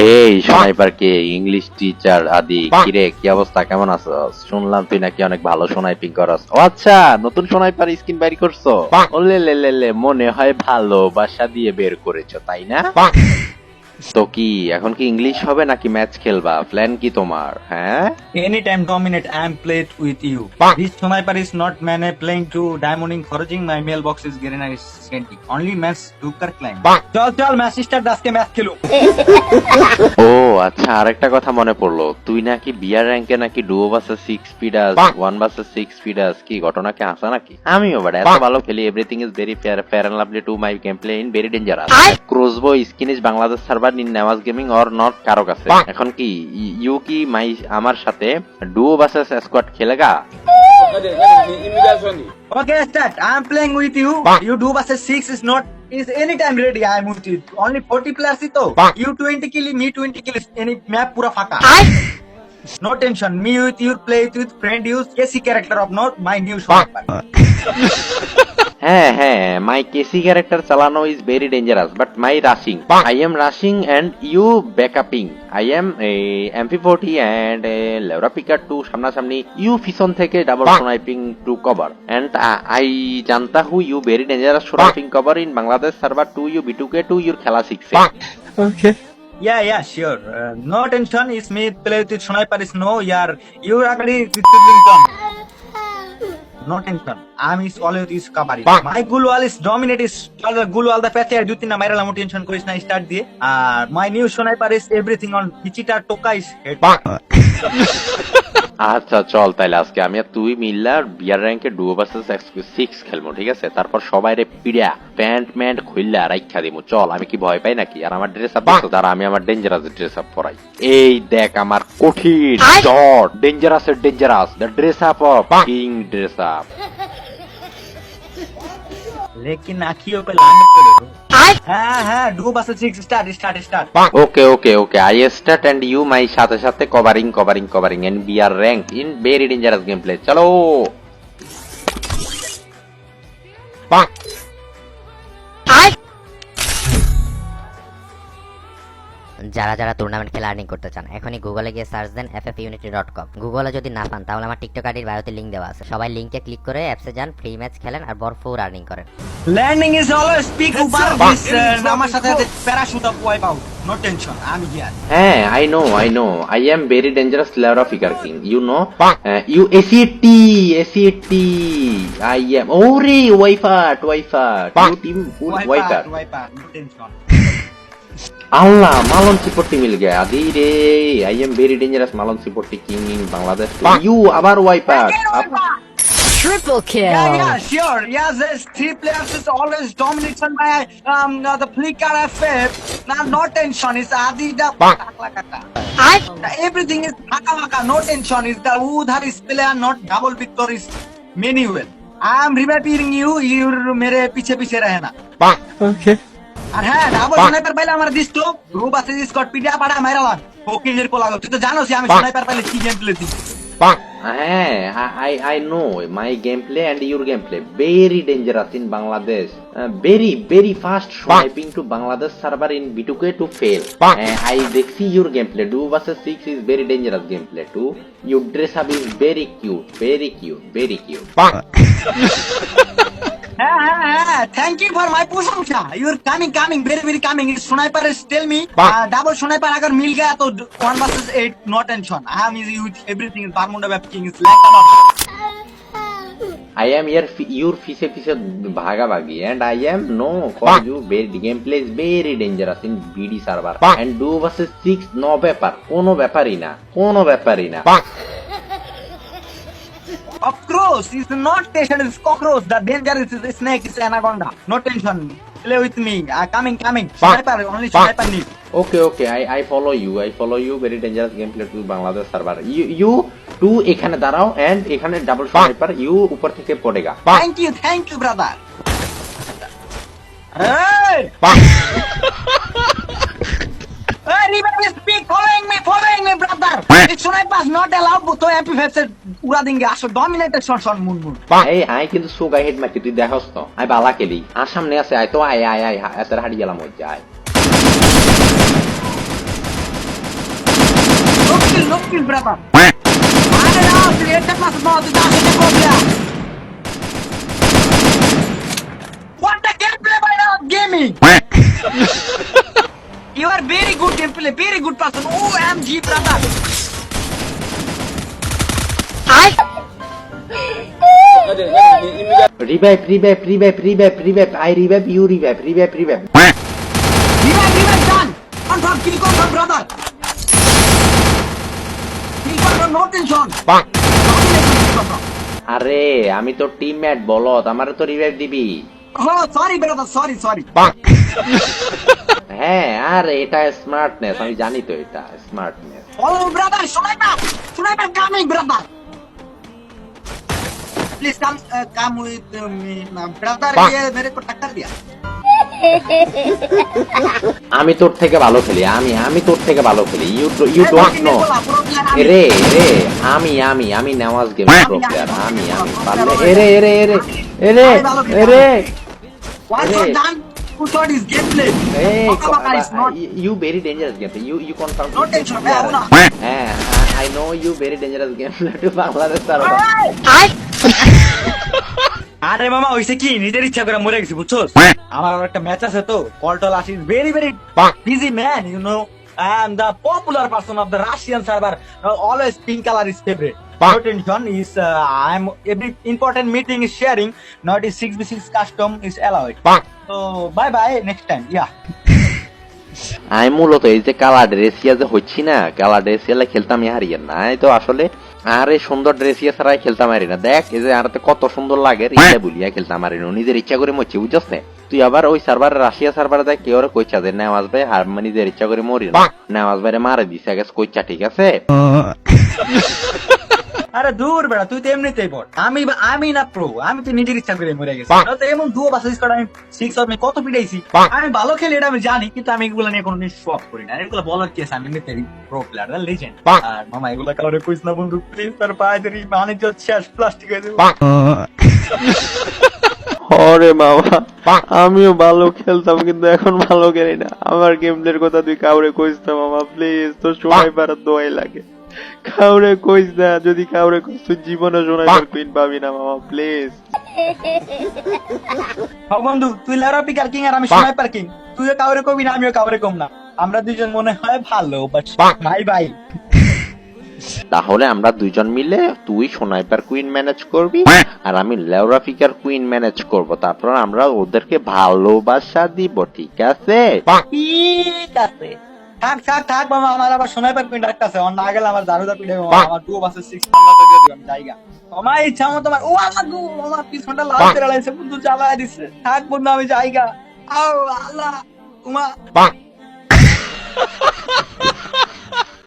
এই সোনাইপার কে? English teacher আদি কিরে কি অবস্থা? কেমন আছো? শুনলাম তুই নাকি অনেক ভালো সোনাইপিং করস। ও আচ্ছা নতুন সোনাইপার স্কিন বাইর করছ? ওলে লে লে লে মনে হয় ভালোবাসা দিয়ে বের করেছ তাই না? তো কি এখন কি ইংলিশ হবে নাকি ম্যাচ খেলবা? প্ল্যান কি তোমার হ্যাঁ? Any time dominate Anytime dominate, I am played with you. This sniper is not man playing to diamonding foraging. My mailbox is getting nice scanty. Only match Duker climb. চল চল match start আজকে match খেলু ও আচ্ছা আরেকটা কথা মনে পড়ল। তুই নাকি বিয়ার র্যাঙ্কে নাকি ডুও বাসে সিক্স স্পিডাস ওয়ান বাসে সিক্স স্পিডাস কি ঘটনা কি আসা নাকি? আমিও বাট এত ভালো খেলি everything is very fair fair and lovely to my game play in very dangerous crossbow skin is Bangladesh server in Nawaz gaming or not কারও কাছে? এখন কি ইউ কি মাই আমার সাথে ডুও বাসেস স্কোয়াড খেলেগা? Okay, start. I am playing with you. You do versus six is not is anytime ready. I am with you. Only 40 players ito. You 20 kill, me 20 kill. Any map pura faka. No tension. Me with you play with friend use AC character of not my new sniper. হ্যাঁ হ্যাঁ my কেসি character চালানো is very dangerous but my rushing I am rushing and you backuping I am MP forty and লেওরা পিকার to সামনাসামনি you পিছন থেকে double sniping to cover and I জানতা who you very dangerous sniping cover in Bangladesh server to you B two K to your খেলা শিখছে Yeah, yeah, sure. Uh, no tension. Is me play with sniper is no. Yeah, you already with Lincoln. No tension. Is dominate is all the gul wall the pathe দুই তিনটা মাইরা লামো tension করিস না start দিয়ে। আর my new is everything on পিচিটা টোকা head. আচ্ছা চল তাইলে আজকে আমি আর তুই মিল্লা বিয়ার র্যাঙ্কে ভার্সেস সিক্স খেলব ঠিক আছে? তারপর সবাই রে পিড়া প্যান্ট ম্যান্ট খুললা রাইখা দিমু। চল আমি কি ভয় পাই নাকি? আর আমার ড্রেস আপ দ্বারা আমি আমার ডেঞ্জারাস ড্রেস আপ পরাই। এই দেখ আমার কঠিন ডট ডেঞ্জারাস এর dangerous the dress up of king dress up लेकिन आखियों पे लैंड करे হ্যাঁ হ্যাঁ do bus six start start start okay okay okay I start and you my সাথে সাথে covering covering covering and B R rank in very dangerous game play চলো যারা যারা টুর্নামেন্ট খেলা আর্নিং করতে চান এখনই গুগলে গিয়ে সার্চ দেন F F unity dot com গুগলে যদি না পান তাহলে আমার টিকটক আইডির বায়োতে লিঙ্ক দেওয়া আছে। সবাই লিঙ্কে ক্লিক করে অ্যাপসে যান ফ্রি ম্যাচ খেলেন আর ভরপুর আর্নিং করেন। ল্যান্ডিং ইজ অলওয়েজ পিক উপর দিস আমার সাথে parachute up wipe out no tension আমি হিয়ার হ্যাঁ I know I know I am very dangerous layer of figure king you know you এসিটি এসিটি I am ওরে ওয়াইফাট ওয়াইফাট ইউ টিম ওয়াইফাট ওয়াইপার নো টেনশন আল্লাহ মালন সিপোর্টি মিল গেয়া আদি রে আই এম ভেরি ডেঞ্জারাস মালন সিপোর্টি কিং ইন বাংলাদেশ ইউ আবার wife Triple kill. Yeah, yeah, sure. Yeah, this three players. is always dominated by um uh, the flicker effect. Now no tension. It's Adida. I everything is haka haka. No tension. It's the Udhar is player, not double victor many well. I am repeating you. You're mere piche piche rehna. Okay. আর হ্যাঁ double sniper পাইলে আমার this তো। Group আছে Scott পিডিয়া পাড়া মাইরালাম ওকিলের পোলা তুই তো জানোস আমি স্নাইপার পাইলে কি গেম প্লে দিই হ্যাঁ I I know my game play and your game play very dangerous in Bangladesh very very fast sniping to Bangladesh server in B two K to fail I দেখছি your game play duo versus six is very dangerous game play to your dress up is very cute very cute very cute thank you for my প্রশংসা। You are coming coming very very coming sniper is tell me double sniper আগর মিল গয়া তো one versus eight no tension I am is with everything in Bermuda ব্যাপকিং is like I am your your fise fise bhaga bhagi and I am no for you very gameplay is very dangerous in BD server and do versus 6 no ব্যাপার কোনো ব্যাপারই না কোনো ব্যাপারই না। Of course, it's not tension, it's cockroach. The danger is the snake, is anaconda. No tension. Play with me. Uh, coming, coming. Sniper, only sniper need. Okay okay I I follow you I follow you very dangerous game to Bangladesh server you you to এখানে দাঁড়াও and এখানে double sniper you উপর থেকে পড়েগা Thank you, thank you, brother. Hey! Hey, Keep following me, following me, brother. It's snipe us not allowed, but to happy face উড়া দিন আসো dominated shot shot moon moon এই I কিন্তু সুগা head মাটি তুই দেখস তো আই বালা কেলি আর সামনে আছে আই তো আই আই আই এত হাড়ি গেলাম ওই যায় Look, look, brother. আরে না, তুই এটা মাস মাস তুই তার সাথে করবি না। What the gameplay by not gaming? You are very good gameplay, very good person. OMG, brother. I. Revive revive revive revive I revive you revive revive revive Revive, revive, revive, done. Confirm, kill confirm, brother. Kill confirm, no tension. No tension, kill confirm. আরে আমি তো teammate বলত আমারে তো revive দিবি Oh, sorry, brother, sorry, sorry. হ্যাঁ আর এটা স্মার্টনেস আমি জানি তো এটা smartness Oh, brother, sniper! Sniper coming, brother! Please come, uh, come with uh, me, uh, brother. ये मेरे को टक्कर दिया আমি তোর থেকে ভালো খেলি আমি আমি তোর থেকে ভালো খেলি ইউ ইউ ডোন্ট নো রে রে আমি আমি আমি নেওয়াজ গেম প্রো প্লেয়ার আমি আমি পারলে এরে এরে এরে এরে এরে One Hey. shot is gameplay. Hey, Bakabaka is. You very dangerous gameplay. You you confirm. No tension. Yeah, I know you very dangerous gameplay to Bangladesh. I. আরে মামা ওইসে কি নিজের ইচ্ছা করে মরে গেছি বুঝছ আমার একটা ম্যাচ আছে তো কল টল আসি very very busy man you know I am the popular person of the Russian server always pink colour is favourite attention is uh, I'm every important meeting is sharing. Not is six b six custom is allowed. Bonk. So bye bye next time yeah. আমি মূলত এই যে কালা ড্রেসিয়া যে হচ্ছি না কালা ড্রেসিয়ালে খেলতাম হারিয়ে না তো আসলে আর এই সুন্দর ড্রেসিয়া ছাড়াই খেলতাম হারি না। দেখ এই যে আর তো কত সুন্দর লাগে রিয়া বলিয়া খেলতাম হারি না। নিজের ইচ্ছা করে মরছি বুঝছস না? তুই আবার ওই সার্ভার রাশিয়া সার্ভারে দেখ কেউ কইছা যে নেওয়াজ ভাই আর মানে নিজের ইচ্ছা করে মরি না। নেওয়াজ ভাইরে মারে দিছে গেছে কইছা ঠিক আছে? আরে দূর বেড়া তুই তো এমনিতেই বল আমি আমি না প্রো আমি তো নিজের ইচ্ছা করে মরে গেছি। তো এমন দুও বাসা স্কোয়াড আমি সিক্স আমি কত পিটাইছি? আমি ভালো খেলি এটা আমি জানি কিন্তু আমি এগুলো নিয়ে কোনোদিন শখ করি না। এগুলো বলার কেস আমি এমনিতে প্রো প্লেয়ার লেজেন্ড আর মামা এগুলো কারণে কইস না বন্ধু প্লিজ তার পায়ে ধরি বাণিজ্য শেষ প্লাস্টিক হয়ে যাবে। হরে বাবা আমিও ভালো খেলতাম কিন্তু এখন ভালো খেলি না। আমার গেমদের কথা তুই কাউরে কইস না মামা প্লিজ তোর সময় পারার দোয়াই লাগে। কাউরে কইস না যদি কাউরে কইস তুই জীবনে শোনাই কুইন পাবি না মামা প্লিজ হ্যাঁ বন্ধু তুই লেরা পিকার কিং আর আমি স্নাইপার কিং। তুইও কাউরে কবি না আমিও কাউরে কম না। আমরা দুজন মনে হয় ভালো বাট ভাই ভাই তাহলে আমরা দুইজন মিলে তুই সোনাইপার কুইন ম্যানেজ করবি আর আমি লেওরাফিকার কুইন ম্যানেজ করব। তারপর আমরা ওদেরকে ভালোবাসা দিব ঠিক আছে? ঠিক আছে। থাক থাক থাক মামা আমার আবার স্নাইপার কুইন ডাকতেছে অন্য না গেলে আমার দারুদা পিলে আমার টু বাসে সিক্স আমি জায়গা আমার ইচ্ছা মতো তোমার ও আমার গু আমার পিছনটা লাল করে লাইছে বন্ধু জ্বালায় দিছে। থাক বন্ধু আমি জায়গা আও আল্লাহ উমা।